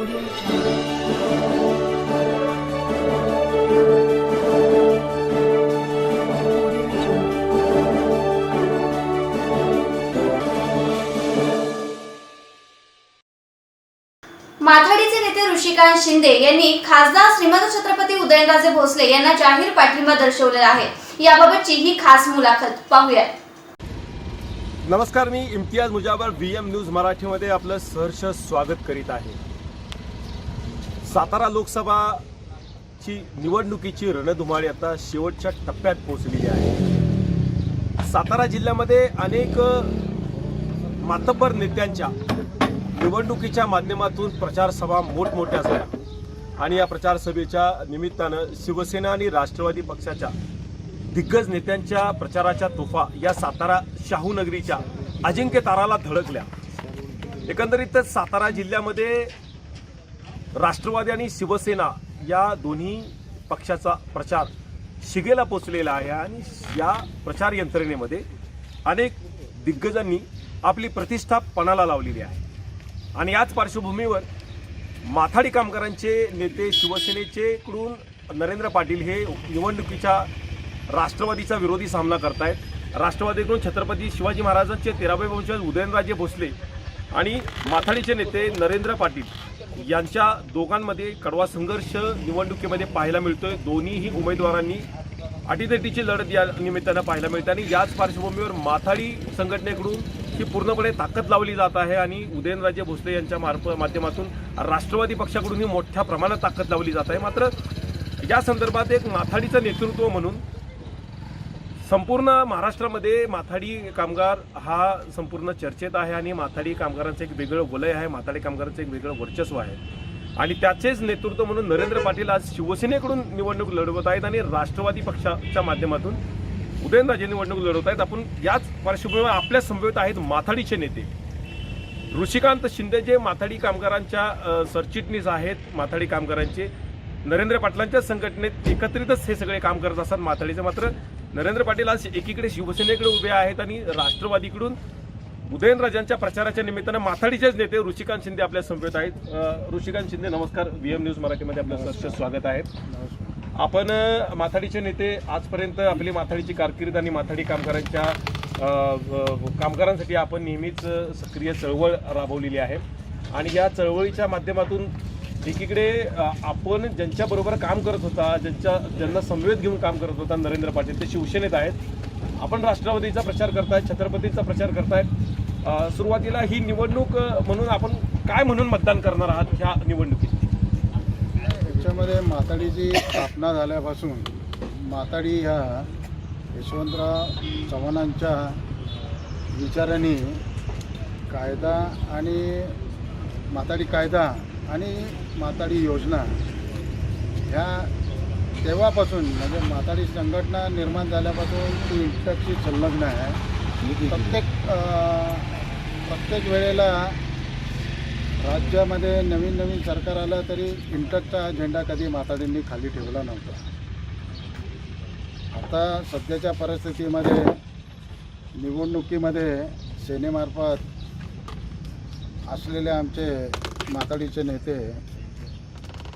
माथाडीचे नेते ऋषिकांत शिंदे यांनी खासदार श्रीमंत छत्रपती उदयनराजे भोसले यांना जाहीर पाठिंबा दर्शवलेला आहे. याबाबतची ही खास मुलाखत. पाहूया. नमस्कार मी Imtiyaz Mujabar B M news मराठीमध्ये आपलं सहर्ष स्वागत करीत आहे. सातारा लोकसभाची निवडणुकीची रणधुमाळी आता शेवटच्या टप्प्यात पोहोचलेली आहे. सातारा जिल्ह्यामध्ये अनेक मातब्बर नेत्यांच्या निवडणुकीच्या माध्यमातून प्रचारसभा मोठमोठ्या झाल्या. आणि या प्रचारसभेच्या निमित्तानं शिवसेना आणि राष्ट्रवादी पक्षाच्या दिग्गज नेत्यांच्या प्रचाराच्या तोफा या सातारा शाहू नगरीच्या अजिंक्य ताराला धडकल्या. एकंदरीतच सातारा जिल्ह्यामध्ये राष्ट्रवादी आणि शिवसेना या दोन्ही पक्षाचा प्रचार शिगेला पोचलेला आहे आणि या प्रचार यंत्रणेमध्ये अनेक दिग्गजांनी आपली प्रतिष्ठा पणाला लावलेली आहे. आणि याच पार्श्वभूमीवर माथाडी कामगारांचे नेते शिवसेनेचेकडून नरेंद्र पाटील हे निवडणुकीच्या राष्ट्रवादीचा विरोधी सामना करतायत. राष्ट्रवादीकडून छत्रपती शिवाजी महाराजांचे तेरावे वंशज उदयनराजे भोसले आणि माथाडीचे नेते नरेंद्र पाटील यांच्या दोघांमध्ये कडवा संघर्ष निवडणुकीमध्ये पाहायला मिळतोय. दोन्हीही उमेदवारांनी अटीतटीची लढत या निमित्तानं पाहायला मिळते आणि याच पार्श्वभूमीवर माथाडी संघटनेकडून ही पूर्णपणे ताकद लावली जात आहे आणि उदयनराजे भोसले यांच्या मार्फ माध्यमातून राष्ट्रवादी पक्षाकडूनही मोठ्या प्रमाणात ताकद लावली जात आहे. मात्र या संदर्भात एक माथाडीचं नेतृत्व म्हणून संपूर्ण महाराष्ट्रामध्ये माथाडी कामगार हा संपूर्ण चर्चेत आहे आणि माथाडी कामगारांचं एक वेगळं वलय आहे माथाडी कामगारांचं एक वेगळं वर्चस्व आहे. आणि त्याचेच नेतृत्व म्हणून नरेंद्र पाटील आज शिवसेनेकडून निवडणूक लढवत आहेत आणि राष्ट्रवादी पक्षाच्या माध्यमातून उदयनराजे निवडणूक लढवत आहेत. आपण याच पार्श्वभूमीवर आपल्या समवेत आहेत माथाडीचे नेते. ऋषिकांत शिंदे जे माथाडी कामगारांच्या सरचिटणीस आहेत माथाडी कामगारांचे नरेंद्र पाटलांच्या संघटनेत एकत्रितच हे सगळे काम करत असतात माथाडीचे. मात्र नरेंद्र पाटील आज एकीकडे शिवसेनेकडे उभे आहेत आणि राष्ट्रवादीकडून उदयनराजांच्या प्रचाराच्या निमित्तानं माथाडीचेच नेते ऋषिकांत शिंदे आपल्या समवेत आहेत. ऋषिकांत शिंदे नमस्कार. व्ही एम न्यूज मराठीमध्ये आपलं सहर्ष स्वागत आहे. आपण माथाडीचे नेते आजपर्यंत आपली माथाडीची कारकीर्द आणि माथाडी कामगारांच्या कामगारांसाठी आपण नेहमीच सक्रिय चळवळ राबवलेली आहे. आणि या चळवळीच्या माध्यमातून एकीकडे आपण ज्यांच्याबरोबर काम करत होता ज्यांच्या ज्यांना समवेत घेऊन काम करत होता नरेंद्र पाटील ते शिवसेनेत आहेत. आपण राष्ट्रवादीचा प्रचार करतायत छत्रपतीचा प्रचार करतायत. सुरुवातीला ही निवडणूक म्हणून आपण काय म्हणून मतदान करणार आहात ह्या निवडणुकीत? त्याच्यामध्ये माताडीची स्थापना झाल्यापासून माताडी ह्या यशवंतराव चव्हाणांच्या विचारांनी कायदा आणि माताडी कायदा आणि माताडी योजना ह्या तेव्हापासून म्हणजे माताडी संघटना निर्माण झाल्यापासून ती इंटकची संलग्न आहे. प्रत्येक प्रत्येक वेळेला राज्यामध्ये नवीन नवीन सरकार आलं तरी इंटकचा झेंडा कधी माताडींनी खाली ठेवला नव्हता. आता सध्याच्या परिस्थितीमध्ये निवडणुकीमध्ये सेनेमार्फत असलेले आमचे माताडीचे नेते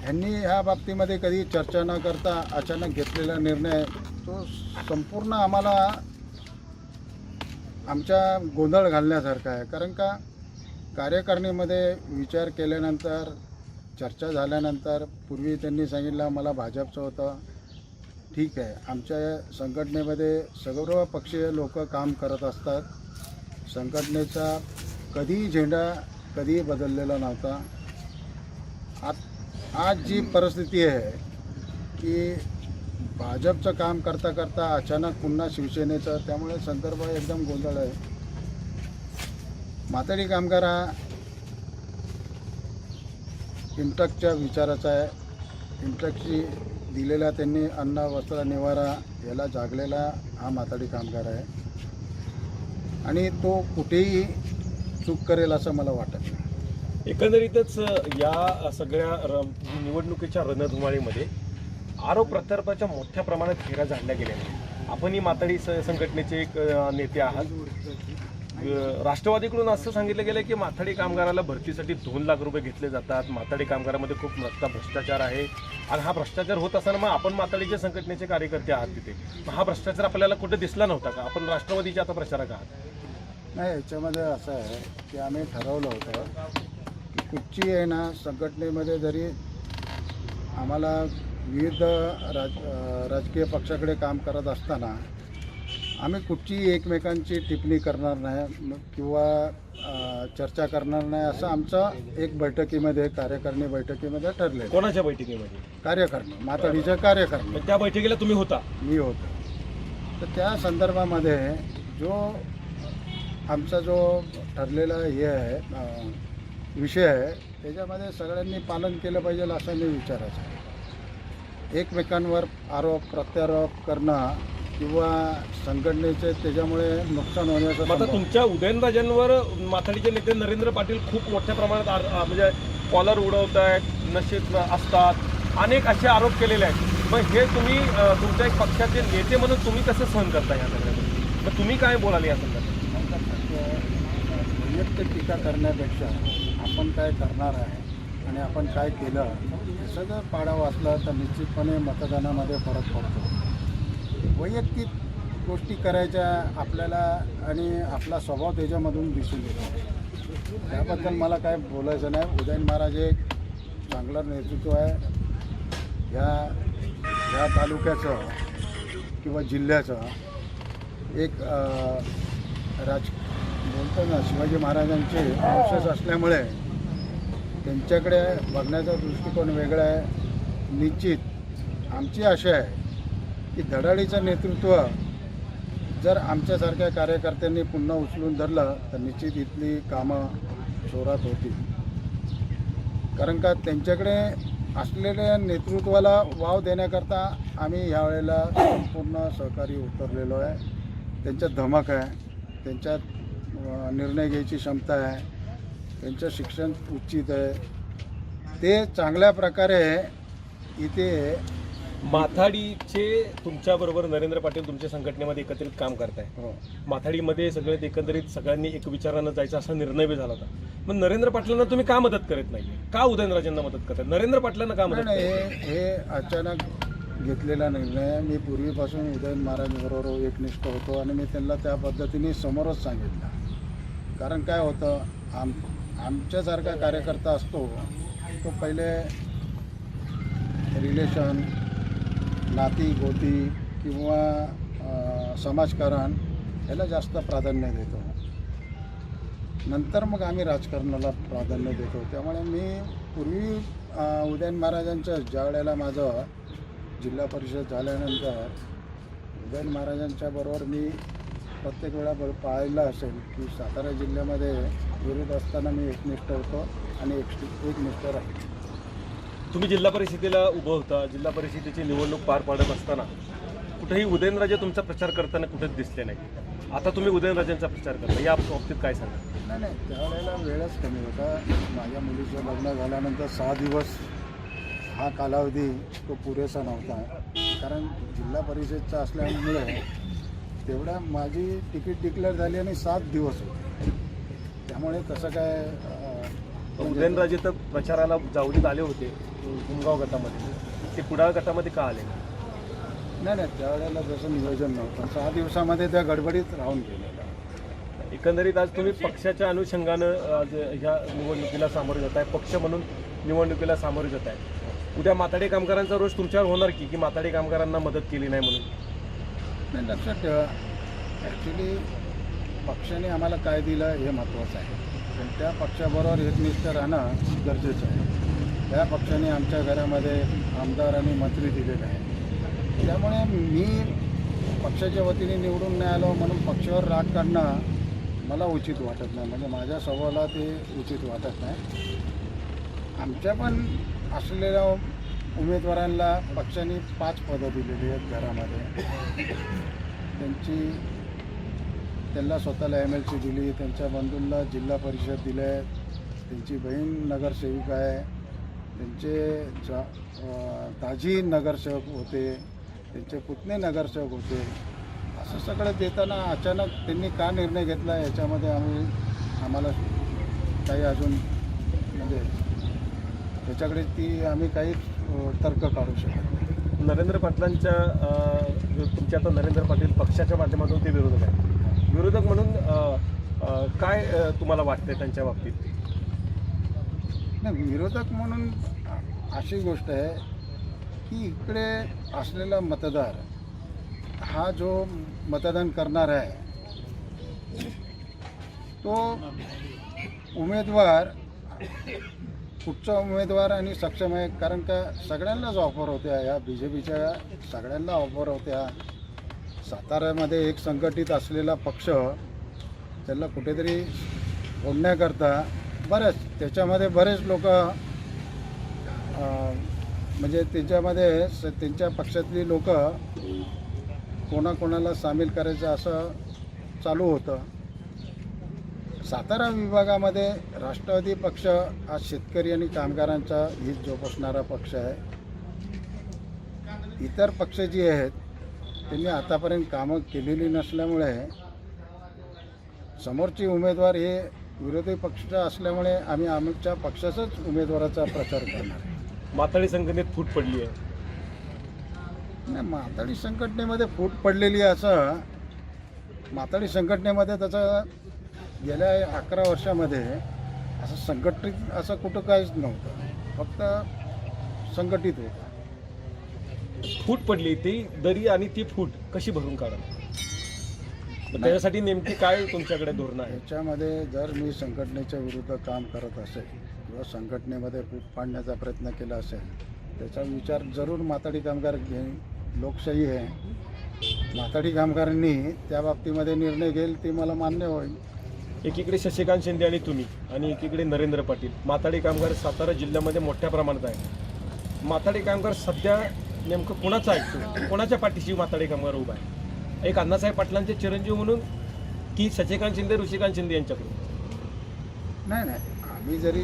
ह्यांनी ह्या बाबतीमध्ये कधी चर्चा न करता अचानक घेतलेला निर्णय तो संपूर्ण आम्हाला आमच्या गोंधळ घालण्यासारखा आहे. कारण का? कार्यकारिणीमध्ये विचार केल्यानंतर चर्चा झाल्यानंतर पूर्वी त्यांनी सांगितलं मला भाजपचं होतं. ठीक आहे. आमच्या संघटनेमध्ये सर्व पक्षीय लोक काम करत असतात. संघटनेचा कधीही झेंडा कधीही बदललेला नव्हता. आत आज जी परिस्थिती आहे की भाजपचं काम करता करता अचानक पुन्हा शिवसेनेचं त्यामुळे संदर्भ एकदम गोंधळ आहे. मातडी कामगार हा इंटकच्या विचाराचा आहे. इंटकची दिलेला त्यांनी अन्न वस्त्र निवारा याला जागलेला हा मातडी कामगार आहे. आणि तो कुठेही चूक करेल असं मला वाटत नाही. एकंदरीतच या सगळ्या र- निवडणुकीच्या रणधुमाळीमध्ये आरोप प्रत्यारोपाच्या मोठ्या प्रमाणात फेऱ्या झाडल्या गेल्या आहेत. आपणही माताडी स- संघटनेचे एक नेते आहात. राष्ट्रवादीकडून असं सांगितलं गेलं की माथाडी कामगाराला भरतीसाठी दोन लाख रुपये घेतले जातात. माथाडी कामगारामध्ये खूप मोठा भ्रष्टाचार आहे. आणि हा भ्रष्टाचार होत असताना मग आपण माथाडीच्या संघटनेचे कार्यकर्ते आहात तिथे. हा भ्रष्टाचार आपल्याला कुठे दिसला नव्हता का? आपण राष्ट्रवादीचे आता प्रचारक आहात. नाही याच्यामध्ये असं आहे की आम्ही ठरवलं होतं की कुठची आहे ना संघटनेमध्ये जरी आम्हाला विविध राज राजकीय पक्षाकडे काम करत असताना आम्ही कुठची एकमेकांची टिप्पणी करणार नाही किंवा चर्चा करणार नाही असं आमचं एक बैठकीमध्ये कार्यकारिणी बैठकीमध्ये ठरलेलं कोणाच्या बैठकीमध्ये? कार्यकारिणी माताडीच्या कार्यकारिणी. त्या बैठकीला तुम्ही होता. मी होतो. तर त्या संदर्भामध्ये जो आमचा जो ठरलेला हे आहे विषय आहे त्याच्यामध्ये सगळ्यांनी पालन केलं पाहिजे असं मी विचारायचं आहे. एकमेकांवर आरोप प्रत्यारोप करणं किंवा संघटनेचे त्याच्यामुळे नुकसान होण्याचं आता तुमच्या उदयनराजांवर माथाडीचे नेते नरेंद्र पाटील खूप मोठ्या प्रमाणात म्हणजे कॉलर उडवत आहेत नशेत असतात अनेक असे आरोप केलेले आहेत. मग हे तुम्ही तुमच्या एक पक्षाचे नेते म्हणून तुम्ही कसं सहन करता या सगळ्या मग तुम्ही काय बोलाल या संदर्भात? फक्त टीका करण्यापेक्षा आपण काय करणार आहे आणि आपण काय केलं सगळं पाडा वाचला तर निश्चितपणे मतदानामध्ये फरक पडतो. वैयक्तिक गोष्टी करायच्या आपल्याला आणि आपला स्वभाव त्याच्यामधून दिसून येतो. त्याबद्दल मला काय बोलायचं नाही. उदयन महाराज एक चांगलं नेतृत्व आहे. ह्या ह्या तालुक्याचं किंवा जिल्ह्याचं एक राज बोलताना शिवाजी महाराजांचे अवशेष असल्यामुळे त्यांच्याकडे बघण्याचा दृष्टिकोन वेगळा आहे. निश्चित आमची आशा आहे की धडाडीचं नेतृत्व जर आमच्यासारख्या कार्यकर्त्यांनी पुन्हा उचलून धरलं तर निश्चित इथली कामं जोरात होतील. कारण का त्यांच्याकडे असलेल्या नेतृत्वाला वाव देण्याकरता आम्ही यावेळेला संपूर्ण सहकारी उतरलेलो आहे. त्यांच्यात धमक आहे. त्यांच्यात निर्णय घ्यायची क्षमता आहे. त्यांचं शिक्षण उचित आहे. ते चांगल्या प्रकारे इथे माथाडीचे तुमच्याबरोबर नरेंद्र पाटील तुमच्या संघटनेमध्ये एकत्रित काम करताय हो. माथाडीमध्ये सगळे एकंदरीत सगळ्यांनी एक विचारानं जायचा असा निर्णय बी झाला होता. मग नरेंद्र पाटलांना तुम्ही का मदत करत नाही का उदयनराजांना मदत करताय? नरेंद्र पाटलांना का मदत नाही करताय? हे हे अचानक घेतलेला निर्णय. मी पूर्वीपासून उदयन महाराजांबरोबर एकनिष्ठ होतो आणि मी त्यांना त्या पद्धतीने समोरच सांगितलं. कारण काय होतं आम आमच्यासारखा कार्यकर्ता असतो तो पहिले रिलेशन नाती गोती किंवा समाजकारण याला जास्त प्राधान्य देतो. नंतर मग आम्ही राजकारणाला प्राधान्य देतो. त्यामुळे मी पूर्वी उदयन महाराजांच्या ज्या वेळेला माझं जिल्हा परिषद झाल्यानंतर उदयन महाराजांच्या बरोबर मी प्रत्येक वेळा ब- पाहिलं असेल की सातारा जिल्ह्यामध्ये विरोध असताना मी एकनिष्ठ होतो आणि एक एकनिष्ठ राहील तुम्ही जिल्हा परिषदेला उभं होता जिल्हा परिषदेची निवडणूक पार पाडत असताना कुठेही उदयनराजे तुमचा प्रचार करताना कुठेच दिसले नाही. आता तुम्ही उदयनराजांचा प्रचार करता या बाबतीत काय सांगा नाही नाही त्यावेळेला वेळच कमी होता. माझ्या मुलीचं लग्न झाल्यानंतर सहा दिवस हा कालावधी तो पुरेसा नव्हता. कारण जिल्हा परिषदचा असल्यामुळे तेवढ्या माझी तिकीट डिक्लेअर झाली आणि सात दिवस होते. त्यामुळे तसं काय म्हणजे- उदयनराजे तर प्रचाराला जावडीत आले होते गुमगाव गटामध्ये. ते कुडाळ गटामध्ये का आले? नाही? नाही नाही त्यावेळेला जसं नियोजन नव्हतं. सहा दिवसामध्ये त्या गडबडीत राहून गेलेलं एकंदरीत आज तुम्ही पक्षाच्या अनुषंगानं आज ह्या निवडणुकीला सामोरे जात आहे पक्ष म्हणून निवडणुकीला सामोरे जात आहे उद्या माताडे कामगारांचा रोष तुमच्यावर होणार की की माताडे कामगारांना मदत केली नाही म्हणून? नाही लक्षात ठेवा. ॲक्च्युली पक्षाने आम्हाला काय दिलं हे महत्त्वाचं आहे. पण त्या पक्षाबरोबर एकनिष्ठ राहणं गरजेचं आहे. त्या पक्षाने आमच्या घरामध्ये आमदार आणि मंत्री दिलेले आहे त्यामुळे मी पक्षाच्या वतीने निवडून नाही आलो म्हणून पक्षावर राग काढणं मला उचित वाटत नाही. म्हणजे माझ्या स्वभावाला ते उचित वाटत नाही. आमच्या पण असलेल्या उमेदवारांना पक्षाने पाच पदं दिलेली आहेत घरामध्ये. त्यांची त्यांना स्वतःला एम एल सी दिली त्यांच्या बंधूंना जिल्हा परिषद दिले आहेत त्यांची बहीण नगरसेविका आहे. त्यांचे जा दाजी नगरसेवक होते. त्यांचे पुतणे नगरसेवक होते. असं सगळं देताना अचानक त्यांनी का निर्णय घेतला? याच्यामध्ये आम्ही आम्हाला काही अजून म्हणजे त्याच्याकडे ती आम्ही काही तर्क काढू शकत नाही. नरेंद्र पाटलांच्या अं, तुमचे आता नरेंद्र पाटील पक्षाच्या माध्यमातून ते विरोधक आहेत. विरोधक म्हणून काय तुम्हाला वाटतंय त्यांच्या बाबतीत? नाही विरोधक म्हणून अशी गोष्ट आहे की इकडे असलेला मतदार हा जो मतदान करणार आहे तो उमेदवार कुठचा उमेदवार आणि सक्षम आहे कारण का सगळ्यांनाच ऑफर होत्या या बी जे पीच्या सगळ्यांना ऑफर होत्या. साताऱ्यामध्ये एक संघटित असलेला पक्ष त्याला कुठेतरी ओढण्याकरता बरेच त्याच्यामध्ये बरेच लोक म्हणजे त्यांच्यामध्ये स त्यांच्या पक्षातली लोक कोणाकोणाला सामील करायचं असं चालू होतं. सातारा विभागामध्ये राष्ट्रवादी पक्ष हा शेतकरी आणि कामगारांचा हित जोपासणारा पक्ष आहे. इतर पक्ष जी आहेत त्यांनी आतापर्यंत कामं केलेली नसल्यामुळे समोरचे उमेदवार हे विरोधी पक्ष असल्यामुळे आम्ही आमच्या पक्षाचाच उमेदवाराचा प्रचार करणार माथाडी संघटनेत फूट पडली आहे. नाही माताडी संघटनेमध्ये फूट पडलेली असं माताडी संघटनेमध्ये त्याचं गेल्या अकरा वर्षामध्ये असं संघटित असं कुठं काहीच नव्हतं. फक्त संघटित होतं. फूट पडली ती दरी आणि ती फूट कशी भरून काढा मग त्याच्यासाठी नेमकी काय तुमच्याकडे धोरणं आहे ह्याच्यामध्ये जर मी संघटनेच्या विरुद्ध काम करत असेल किंवा संघटनेमध्ये फूट पाडण्याचा प्रयत्न केला असेल त्याचा विचार जरूर माताडी कामगार घेईन लोकशाही आहे माताडी कामगारांनी त्या बाबतीमध्ये निर्णय घेईल ते मला मान्य होईल. एकीकडे शशिकांत शिंदे आणि तुम्ही आणि एकीकडे नरेंद्र पाटील. माथाडी कामगार सातारा जिल्ह्यामध्ये मोठ्या प्रमाणात आहे. माथाडी कामगार सध्या नेमकं कोणाचं ऐकतो कोणाच्या पाठीशी माथाडी कामगार उभा आहे? एक अण्णासाहेब पाटलांचे चिरंजीव म्हणून की शशिकांत शिंदे ऋषिकांत शिंदे यांच्याकडून? नाही नाही. आम्ही जरी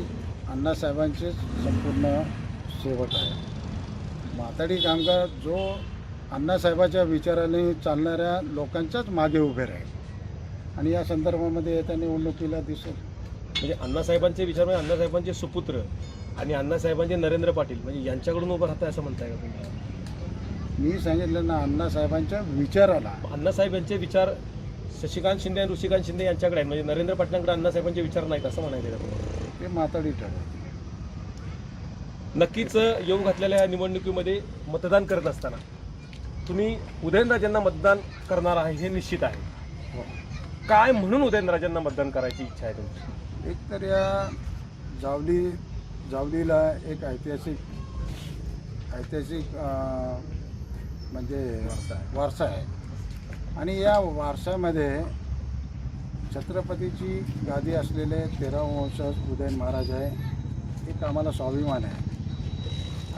अण्णासाहेबांचे संपूर्ण सेवक आहे. माताडी कामगार जो अण्णासाहेबाच्या विचाराने चालणाऱ्या लोकांच्याच मागे उभे राहील. आणि या संदर्भामध्ये येत्या निवडणुकीला दिसेल म्हणजे अण्णासाहेबांचे विचार म्हणजे अण्णासाहेबांचे सुपुत्र आणि अण्णासाहेबांचे नरेंद्र पाटील म्हणजे यांच्याकडून उभं राहतं असं म्हणताय का तुम्ही? मी सांगितलं ना अण्णासाहेबांच्या विचाराला. अण्णासाहेब यांचे विचार शशिकांत शिंदे आणि ऋषिकांत शिंदे यांच्याकडे आहेत. म्हणजे नरेंद्र पाटलांकडे अण्णासाहेबांचे विचार नाहीत असं म्हणायचं का तुम्हाला? ते माताडी ठरवते नक्कीच येऊ घातलेल्या या निवडणुकीमध्ये मतदान करत असताना तुम्ही उदयनराजेंना मतदान करणार आहे हे निश्चित आहे. काय म्हणून उदयनराजेंना मतदान करायची इच्छा आहे तुमची? एक तर या जावली जावलीला एक ऐतिहासिक ऐतिहासिक म्हणजे वारसा आहे. आणि या वारसामध्ये छत्रपतीची गादी असलेले तेरा वंशज उदयन महाराज आहे. एक आम्हाला स्वाभिमान आहे.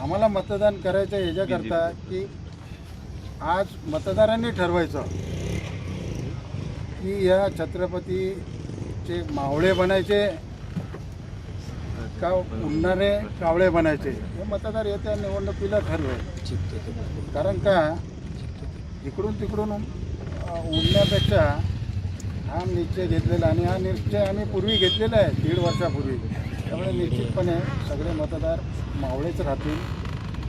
आम्हाला मतदान करायचं ह्याच्याकरता की आज मतदारांनी ठरवायचं की या छत्रपतीचे मावळे बनायचे का उन्हाने कावळे बनायचे? हे मतदार येत्या निवडणुकीला ठरवेल कारण का? इकडून तिकडून उडण्यापेक्षा हा निश्चय घेतलेला आणि हा निश्चय आम्ही पूर्वी घेतलेला आहे दीड वर्षापूर्वी. त्यामुळे निश्चितपणे सगळे मतदार मावळेच राहतील.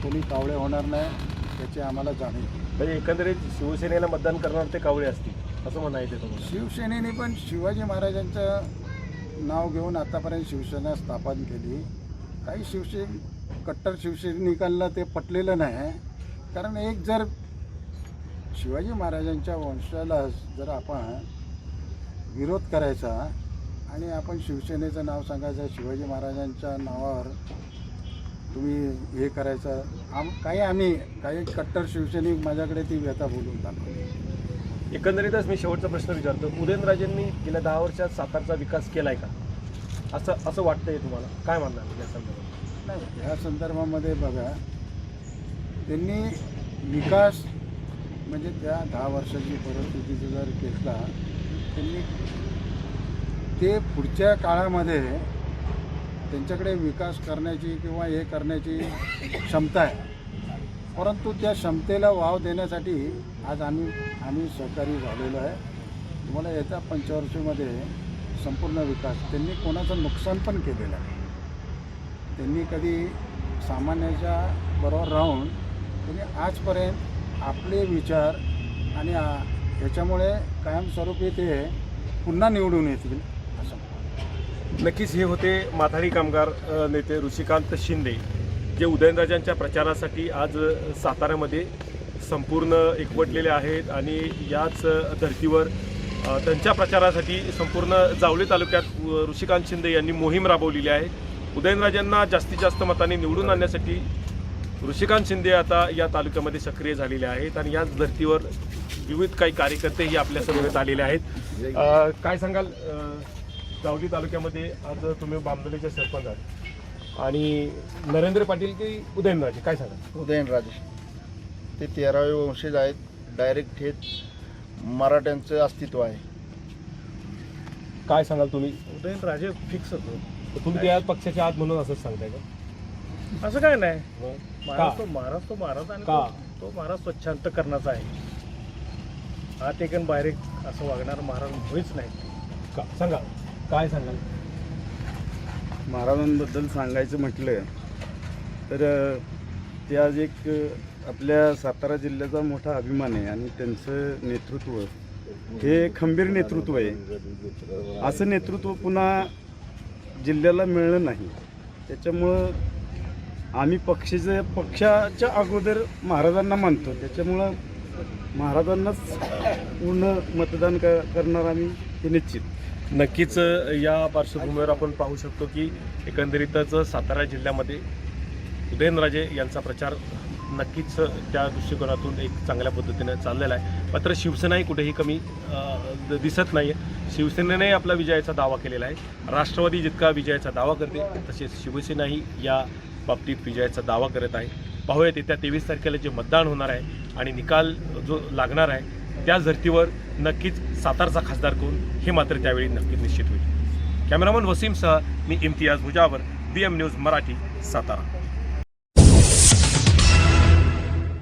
कोणी कावळे होणार नाही याची आम्हाला जाणीव म्हणजे एकंदरीत शिवसेनेला मतदान करणार ते कावळे असतील. असं म्हणायचं तुम्हाला. शिवसेनेने पण शिवाजी महाराजांचं नाव घेऊन आतापर्यंत शिवसेना स्थापन केली. काही शिवसे कट्टर शिवसैनिकांना ते पटलेलं नाही. कारण एक जर शिवाजी महाराजांच्या वंशाला जर आपण विरोध करायचा आणि आपण शिवसेनेचं नाव सांगायचं शिवाजी महाराजांच्या नावावर तुम्ही हे करायचं आम काही आम्ही काही कट्टर शिवसैनिक माझ्याकडे ती व्यथा बोलून दाखवली एकंदरीतच मी शेवटचा प्रश्न विचारतो उदयनराजेंनी गेल्या दहा वर्षात सातारचा विकास केला आहे का? असं असं वाटतंय तुम्हाला? काय म्हणणार या संदर्भात? नाही ह्या संदर्भामध्ये बघा त्यांनी विकास म्हणजे त्या दहा वर्षाची परिस्थितीचा जर घेतला त्यांनी ते पुढच्या काळामध्ये त्यांच्याकडे विकास करण्याची किंवा हे करण्याची क्षमता आहे. परंतु त्या क्षमतेला वाव देण्यासाठी आज आम्ही आम्ही सहकारी झालेलो आहे. तुम्हाला येत्या पंचवर्षीमध्ये संपूर्ण विकास त्यांनी कोणाचं नुकसान पण केलेलं आहे. त्यांनी कधी सामान्याच्या बरोबर राहून त्यांनी आजपर्यंत आपले विचार आणि ह्याच्यामुळे याच्यामुळे कायमस्वरूपी ते पुन्हा निवडून येतील असं. नक्कीच हे होते माथाडी कामगार नेते ऋषिकांत शिंदे. जे उदयनराजांच्या प्रचारासाठी आज साताऱ्यामध्ये संपूर्ण एकवटलेले आहेत आणि याच धर्तीवर त्यांच्या प्रचारासाठी संपूर्ण जावली तालुक्यात ऋषिकांत शिंदे यांनी मोहीम राबवलेली आहे. उदयनराजांना जास्तीत जास्त मतांनी निवडून आणण्यासाठी ऋषिकांत शिंदे आता या तालुक्यामध्ये सक्रिय झालेले आहेत आणि याच धर्तीवर विविध काही कार्यकर्तेही आपल्यासमोर आलेले आहेत. काय सांगाल जावली तालुक्यामध्ये आज तुम्ही बामदोलीचे सरपंच आहात? आणि नरेंद्र पाटील की उदयनराजे? काय सांगाल? उदयनराजे. ते तेरावे वंशज आहेत. डायरेक्ट थेट मराठ्यांचं अस्तित्व आहे. काय सांगाल तुम्ही? उदयनराजे फिक्स होतो. तुम्ही त्या पक्षाच्या आत म्हणून असंच सांगताय का? असं काय नाही. मग? महाराज का? तो महाराज तो महाराज आणि का? तो- तो महाराज स्वच्छांत करण्याचा आहे. आत एक आणि बाहेर एक असं वागणार महाराज होईच नाही. का? सांगा. काय सांगाल? महाराजांबद्दल सांगायचं म्हटलं तर ते आज एक आपल्या सातारा जिल्ह्याचा मोठा अभिमान आहे आणि त्यांचं नेतृत्व हे खंबीर नेतृत्व आहे. असं नेतृत्व पुन्हा जिल्ह्याला मिळलं नाही. त्याच्यामुळं आम्ही पक्षाचे पक्षाच्या अगोदर महाराजांना मानतो. त्याच्यामुळं महाराजांनाच पूर्ण मतदान क करणार आम्ही हे निश्चित. नक्कीच या पार्श्वभूमीवर आपण पाहू शकतो की एकंदरीतच सातारा जिल्ह्यामध्ये उदयनराजे यांचा प्रचार नक्कीच त्या दृष्टिकोनातून एक चांगल्या पद्धतीने चाललेला आहे. मात्र शिवसेनाही कुठेही कमी दिसत नाही आहे शिवसेनेने आपला विजयाचा दावा केलेला आहे. राष्ट्रवादी जितका विजयाचा दावा करते तसेच शिवसेनाही या बाबतीत विजयाचा दावा करत आहे. पाहूयात येत्या तेवीस तारखेला जे मतदान होणार आहे आणि निकाल जो लागणार आहे त्या धर्तीवर नक्कीच सातारचा खासदार कोण हे मात्र त्यावेळी नक्कीच निश्चित होईल. कॅमेरामन वसीमसह मी Imtiyaz Mujawar B M news Marathi Satara.